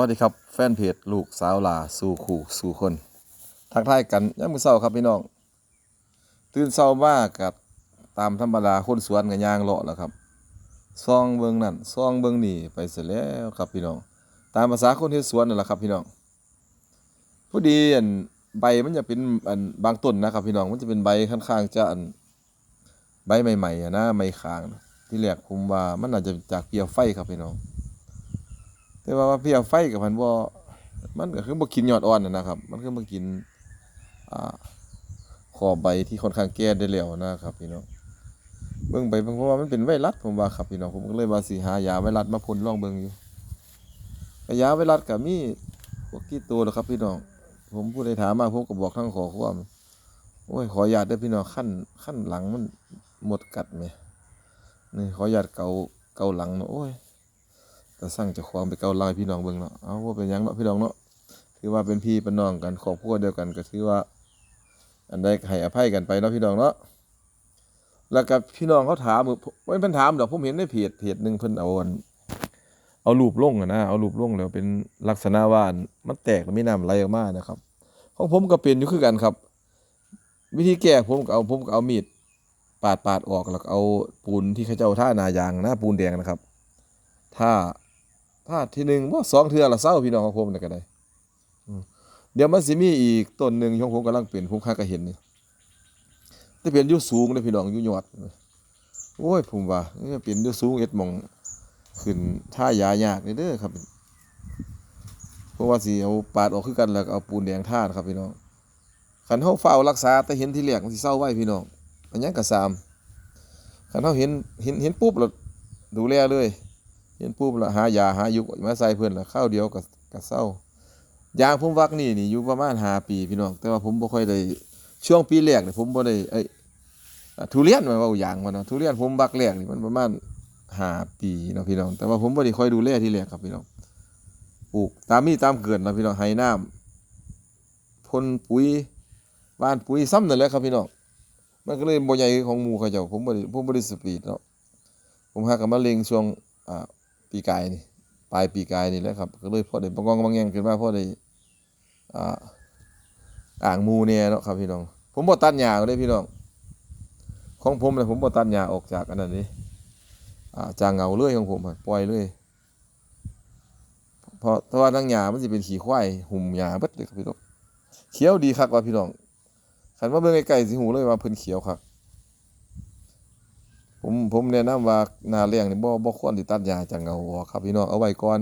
วัสดีครับแฟนเพจลูกสาวลาสู่ขู่สู่คน ทักทายกันยามมือเช้าครับพี่น้อง ตื่นเช้ามากกับตามธรรมดาคนสวนกับยางเลาะแล้วครับซองเบิงนั่นซองเบิงนี่ไปเสร็จแล้วครับพี่น้อง ตามภาษาคนเฮ็ดสวนนั่นแหละครับพี่น้องพอดีอันใบมันจะเป็นอันบางต้นนะครับ พี่น้องมันจะเป็นใบค่อนข้างจะอันใบใหม่ๆอะนะใบค้างที่แรกผมว่ามันอาจจะจากเปลียวไฟครับพี่น้อง แต่ว่าว่เพียไฟกับมันบ่มันก็คือบ่กินยอดอ่อนนะครับ มันคือบ่กินอ่าขอใบที่ค่อนข้างแก่ได้แล้วนะครับพี่น้องเบิ่งไปเบิ่งเพราะว่ามันเป็นไวรัสผมว่าครับพี่น้องผมก็เลยว่าสิหายาไวรัสมาพ่นลองเบิ่งอยู่ยาไวรัสก็มีพวกกี่ตัวแล้วครับพี่น้องผมผู้ใดถามมาผมก็บอกทั้งขอความโอ้ยขออนุญาตเด้อพี่น้องขั้นขั้นหลังมันหมดกัดแหมนี่ขออนุญาตเกาเกาหลังเนาะโอ้ย แต่สั่งจะความไปเกาลาให้พี่น้องเบิ่งเนาะเอาว่าเป็นยังเนาะพี่น้องเนาะถือว่าเป็นพี่เป็นน้องกันครอบครัวเดียวกันก็ถือว่า อันใดก็ให้อภัยกันไปเนาะพี่น้องเนาะแล้วก็พี่น้องเขาถามผมบ่เพิ่นถามดอกผมเห็นในเพจเพจหนึงเพิ่นเอาอันเอารูปลงอะนะเอารูปลงแล้วเป็นลักษณะว่านมันแตกแล้วมีน้ำไหลออกมานะครับ ของผมก็เป็นอยู่คือกันครับ วิธีแก้ผมก็เอาผมก็เอามีดปาดปาดออกแล้วเอาปูนที่เขาเจ้าท่านายางนะปูนแดงนะครับ ถ้า ถ้าทีหนึ่งว่าสองเทือละเศร้าพี่น้องของผมนี่ก็ได้เดี๋ยวมันสิมีอีกต้นหนึ่งของผมกำลังเป็นผมค้าก็เห็นนี่แต่เป็นอยู่สูงเลยพี่น้องยู่ยอดโอ้ยผมว่านี่เป็นยู่สูงเอ็ดมองขึ้นท่ายายากเลยเด้อครับเพราะว่าสิเอาปาดออกคือกันแล้วเอาปูนแดงท่านครับพี่น้องขันเฮาเฝ้ารักษาแต่เห็นที่แรกมันสิเศร้าไว้พี่น้องอันยังกระซามขันเฮาเห็นเห็นเห็นปุ๊บแล้วดูแลเลย เห็นปุ๊บละหายาหายุกมาใส่เพิ่อนละข้าวเดียวก็ก็เศร้ายางผมวักนี่นี่อยู่ประมาณหาปีพี่น้องแต่ว่าผมบ่ค่อยได้ช่วงปีแรกเนี่ยผมบ่ได้เอ้ยทุเรียนมาเว้าอย่างมันเนาะทุเรียนผมวักแรกนี่มันประมาณหาปีเนาะพี่น้อง แต่ว่าผมบ่ได้ค่อยดูแลที่แรกครับพี่น้องปลูกตามมีตามเกิดเนาะพี่น้องให้น้ำพ่นปุ๋ยบ้านปุ๋ยซ้ำนั่นแหละครับพี่น้องมันก็เลยบ่ใหญ่ของหมู่เขาเจ้าผมบ่ได้ผมบ่ได้สปีดเนาะผมหากับมะเร็งช่วงอ่า ปีกายนี่ปลายปีกายนี่แหละครับ ก็เลยพ่อได้บางกองบางแยงขึ้นมาพอได้อ่าอ่างมูเนี่ยเนาะครับพี่น้อง ผมบ่ตัดหญ้าเลยพี่น้อง ของผมเลยผมบ่ตัดหญ้าออกจากอันนั้นนี่อ่าจางเงาเลื่อยของผมปล่อยเลยเพราะแต่ว่าทั้งหญ้ามันสิเป็นขี้ควายหุ่มหญ้าเบิดเลยครับพี่น้องเขียวดีคักว่าพี่น้องคันว่าเบิ่งไกลๆสิหูเลยว่าเพิ่นเขียวคัก ผมผมแนะนำว่าหน้าแล้งนี่บ่บ่ควรสิตัดหญ้าจากเงาออกครับพี่น้องเอาไว้ก่อน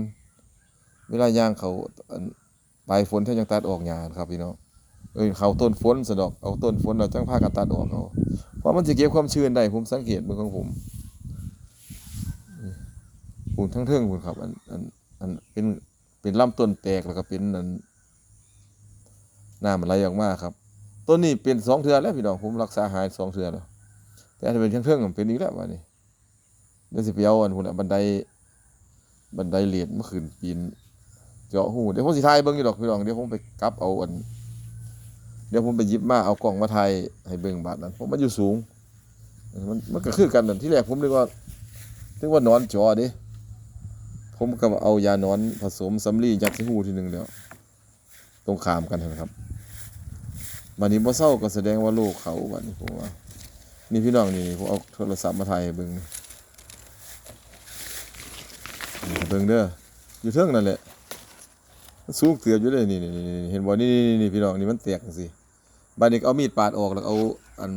เวลาย่างเขาปลายฝนเท่ายังตัดออกหญ้าครับพี่น้องเอ้ยเขาต้นฝนซะดอกเอาต้นฝนแล้วจังพากันตัดออกเอาเพราะมันสิเก็บความชื้นได้ผมสังเกตเบิ่งของผมนี่ปุ่นทั้งเทิงพุ่นครับอันอันอันเป็นเป็นลำต้นแตกแล้วก็เป็นอันน้ำมันไหลออกมาครับต้นนี้เป็นสองเทือแล้วพี่น้องผมรักษาหายสองเทือแล้ว แต่ถ้าเป็นเครื่องเป็นอีกแล้วว่านี่เดี๋ยวสิไปเอาอันพุ่นน่ะบันไดบันไดเหรียญเมื่อคืนปีนเจาะหูเดี๋ยวผมสิถ่ายเบิ่งอยู่ดอกพี่น้องเดี๋ยวผมไปกลับเอาอันเดี๋ยวผมไปยิบมาเอากล่องมาถ่ายให้เบิ่งบาดนั้นเพราะมันอยู่สูง มันมันก็คือกันนั่นที่แรกผมนึกว่านึกว่านอนจอเด้ผมก็เอายานอนผสมสำลียัดใส่หูทีหนึ่งแล้วตรงขามกันนะครับบัดนี้บ่เศร้าก็แสดงว่าโรคเขาบัดนี้ผมว่า นี่พี่น้องนี่ผมเอาโทรศัพท์มาถ่ายเบิ่งเบิ่งเด้ออยู่เทิงนั่นแหละมันสูงเตือบอยู่เลยนี่นี่นี่เห็นบ่นี่นี่นี่พี่น้องนี่มันแตกจังซี่บัดนี้ก็เอามีดปาดออกแล้วเอาอัน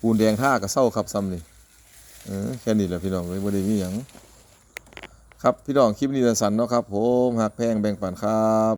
ปูนแดงท่าก็เซาครับซ้ำนี่เออแค่นี้แหละพี่น้องเลยบ่ได้มีหยังครับพี่น้องคลิปนี้สั้นเนาะครับ ผมหักแพงแบ่งปันครับ